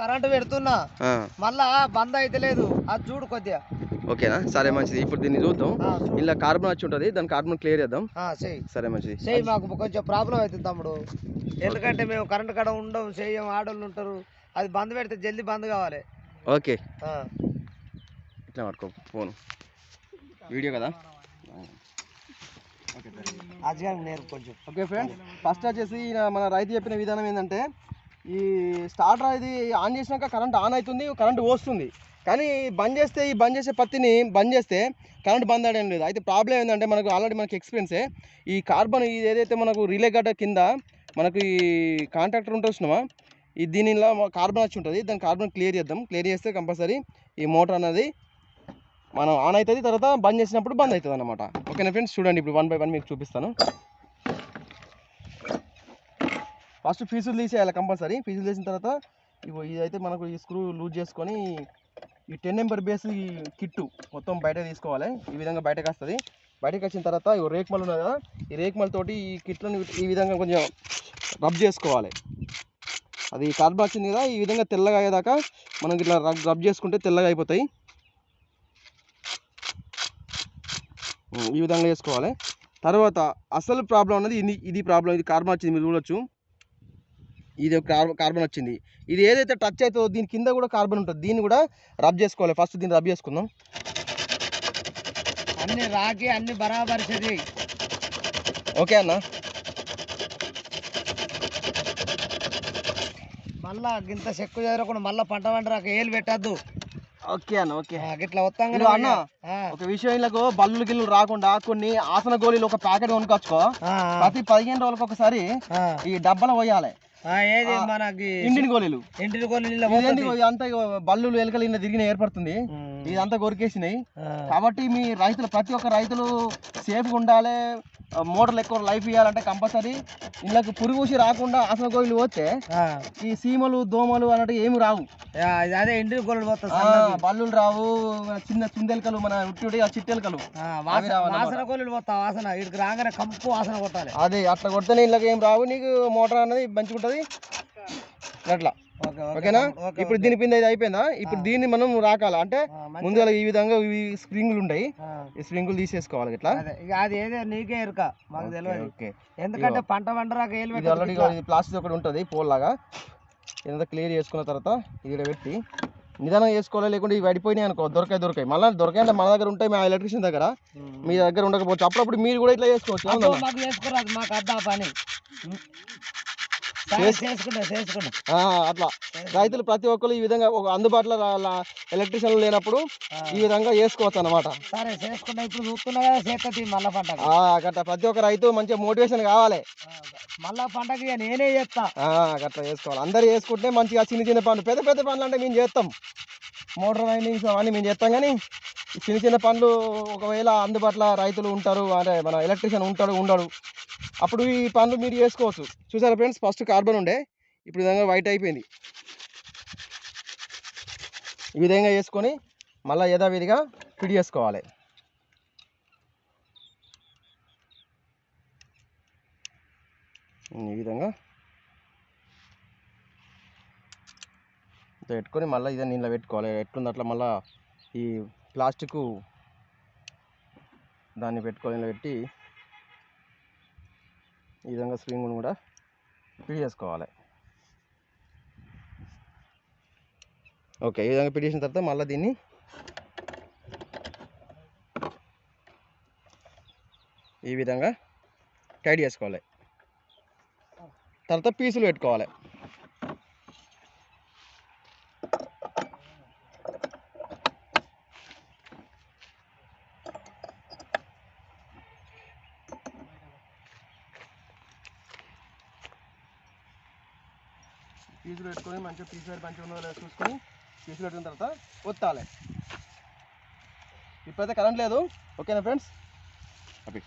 Current పెడుతున్నా. మళ్ళా బంద్ అయితే లేదు. అది చూడు కొద్దిగా. ఓకేనా? సరే మంచిది. ఇప్పుడు దీన్ని చూద్దాం. ఇలా కార్బన్ వచ్చి ఉంటుంది. దాని కార్బన్ క్లియర్ చేద్దాం. సరే మంచిది. చెయ్యి మాకు కొంచెం ప్రాబ్లం అవుతుంది తమ్ముడు. ఎందుకంటే మేము కరెంట్ కాడ ఉండం చెయ్యం ఆడోళ్ళు ఉంటారు. అది బంద్ పెడితే జల్దీ బంద్ కావాలి. ఓకే. ఇట్లా పట్టుకో ఫోన్. వీడియో కదా? నేర్పు కొంచెం. Okay friends. ఫస్ట్ వచ్చేసి మన రైతు చెప్పిన విధానం ఏంటంటే ఈ స్టార్టర్ ఇది ఆన్ చేసినాక కరెంట్ ఆన్ అవుతుంది కరెంట్ వస్తుంది కానీ బంద్ చేస్తే ఈ బంద్ చేసే పత్తిని బంద్ చేస్తే కరెంట్ బంద్ అవ్వడం లేదు. అయితే ప్రాబ్లం ఏంటంటే మనకు ఆల్రెడీ మనకి ఎక్స్పీరియన్సే ఈ కార్బన్ ఇది ఏదైతే మనకు రిలే గడ్డ కింద మనకు ఈ కాంట్రాక్టర్ ఉంటుంది ఈ దీనిలో కార్బన్ వచ్చి ఉంటుంది. దాని కార్బన్ క్లియర్ చేద్దాం. క్లియర్ చేస్తే కంపల్సరీ ఈ మోటార్ అనేది మనం ఆన్ అవుతుంది. తర్వాత బంద్ చేసినప్పుడు బంద్ అవుతుంది అనమాట ఓకేనా ఫ్రెండ్స్ చూడండి ఇప్పుడు వన్ బై వన్ మీకు చూపిస్తాను. ఫస్ట్ ఫీజులు తీసేయాలి కంపల్సరీ. ఫీజులు తీసిన తర్వాత ఇగో ఇదైతే మనకు ఈ స్క్రూ లూజ్ చేసుకొని ఈ టెన్ నెంబర్ బేస్ ఈ కిట్టు మొత్తం బయట తీసుకోవాలి. ఈ విధంగా బయటకు వస్తుంది. బయటకు వచ్చిన తర్వాత ఇగో రేక్మల్ ఉన్నది కదా ఈ రేక్మల్ తోటి ఈ కిట్లను ఈ విధంగా కొంచెం రబ్ చేసుకోవాలి. అది కార్బన్ వచ్చింది కదా ఈ విధంగా తెల్లగా అయ్యేదాకా మనం ఇట్లా రబ్ రబ్ చేసుకుంటే తెల్లగా అయిపోతాయి. ఈ విధంగా చేసుకోవాలి. తర్వాత అసలు ప్రాబ్లం అనేది ఇది ఇది ప్రాబ్లం ఇది కార్బన్ వచ్చింది మీరు చూడొచ్చు. ఇది ఒక కార్బన్ వచ్చింది. ఇది ఏదైతే టచ్ అవుతుందో దీని కింద కూడా కార్బన్ ఉంటుంది. దీన్ని కూడా రబ్ చేసుకోవాలి. ఫస్ట్ దీన్ని రబ్ చేసుకుందాం. అన్ని రాకి అన్ని బరాబర్ ఓకే అన్న. మళ్ళా గింత చెక్కు చదరకుండా మళ్ళా పంట పంట రాక ఏలు పెట్టద్దు. ఓకే అన్న ఓకే. గిట్లా వస్తాం ఇదిగో అన్న. ఒక విషయం ఇలాగో బల్లులు గిల్లు రాకుండా కొన్ని ఆసన గోళీలు ఒక ప్యాకెట్ కొనుక్కొచ్చుకో. ప్రతి పదిహేను రోజులకు ఒకసారి ఈ డబ్బాలో పోయాలి. ఏది మనకి ఇండిని గోళీలు. ఇంటిని అంతా బల్లులు ఎలకలు ఇన్న తిరిగిన ఏర్పడుతుంది. ఇదంతా కొరికేసినాయి కాబట్టి మీ రైతులు ప్రతి ఒక్క రైతులు సేఫ్గా ఉండాలి మోటార్లు ఎక్కువ లైఫ్ ఇవ్వాలంటే కంపల్సరీ ఇళ్ళకి పురుగు ఊసి రాకుండా ఆసన గోళీలు పోతే ఈ సీమలు దోమలు అన్నట్టు ఏమి రావు. అదే కొన్ని పోతుంది ఆ, బల్లులు రావు చిన్న చుందెలకలు మన ఉట్టి ఆ చిట్టెలకలు. వాసన కోళ్ళు పోతా వాసన ఇక్కడికి రాగానే కంపు వాసన కొట్టాలి. అదే అట్లా కొడితేనే ఇళ్ళకి ఏం రావు నీకు మోటార్ అనేది మంచిగా ఉంటుంది అట్లా. ఓకేనా? ఇప్పుడు దీని ఇది అయిపోయిందా? ఇప్పుడు దీన్ని మనం రాకాల? అంటే ముందుగా ఈ విధంగా ఇవి స్ప్రింగులు ఉంటాయి. ఈ స్ప్రింగులు తీసేసుకోవాలి ఇట్లా? అదే ఏదో నీకే ఎరుక మాకు తెలియదు ఎందుకంటే పంట పంట ఇది ఆల్రెడీ ఇది ప్లాస్టిక్ ఒకటి ఉంటుంది పోల్ లాగా ఇదంతా క్లియర్ చేసుకున్న తర్వాత ఇది పెట్టి నిదానం చేసుకోవాలి? లేకుంటే ఇవి పడిపోయినాయి అనుకో దొరకాయి దొరకాయి. మళ్ళీ దొరకాయి అంటే మన దగ్గర ఉంటాయి మా ఎలక్ట్రీషియన్ దగ్గర. మీ దగ్గర ఉండకపోవచ్చు. అప్పుడప్పుడు మీరు కూడా ఇట్లా చేసుకోవచ్చు? మాకు చేసుకోరాదు మాకు అద్దా పని సరే, చేసుకుంటా చేసుకుంటా ఆ, అట్లా. రైతులు ప్రతి ఒక్కరు ఈ విధంగా ఒక అందుబాటులో ఎలక్ట్రీషియన్ లేనప్పుడు ఈ విధంగా చేసుకోవచ్చు అనమాట సరే ఇప్పుడు చూస్తున్నా కదా చేస్తుంది మళ్ళా పంటకి. గట్ట ప్రతి ఒక్క రైతు మంచిగా మోటివేషన్ కావాలి. మళ్ళా పంటకి నేనే చేస్తా. ఆ, గట్లా చేసుకోవాలి. అందరు చేసుకుంటే మంచిగా చిన్న చిన్న పనులు పెద్ద పెద్ద పనులు అంటే మేము చేస్తాం. మోటార్ వైండింగ్స్ అవన్నీ మేము చేస్తాం కానీ చిన్న చిన్న పనులు ఒకవేళ అందుబాటులో రైతులు ఉంటారు అంటే మన ఎలక్ట్రీషియన్ ఉంటాడు ఉండడు. అప్పుడు ఈ పనులు మీరు చేసుకోవచ్చు. చూసారా ఫ్రెండ్స్? ఫస్ట్ కార్బన్ ఉండే ఇప్పుడు విధంగా వైట్ అయిపోయింది. ఈ విధంగా చేసుకొని మళ్ళీ యథావిధిగా ఫిట్ చేసుకోవాలి. ఈ విధంగా ఇంత పెట్టుకొని మళ్ళీ ఇదే నీళ్ళ పెట్టుకోవాలి. ఎట్లుంది అట్లా మళ్ళీ ఈ ప్లాస్టిక్ దాన్ని పెట్టుకొని పెట్టి ఈ విధంగా స్ప్రింగ్ను కూడా ఫిట్ చేసుకోవాలి. ఓకే ఈ విధంగా ఫిట్ చేసిన తర్వాత మళ్ళీ దీన్ని ఈ విధంగా టైట్ చేసుకోవాలి. తర్వాత పీసులు పెట్టుకోవాలి. పీసులు పెట్టుకొని మంచిగా పీసు పెట్టి మంచిగా ఉన్నదో లేదో చూసుకొని పీసులు పెట్టిన తర్వాత ఒత్తాలి. ఇప్పుడైతే కరెంట్ లేదు. ఓకేనా ఫ్రెండ్స్ అవి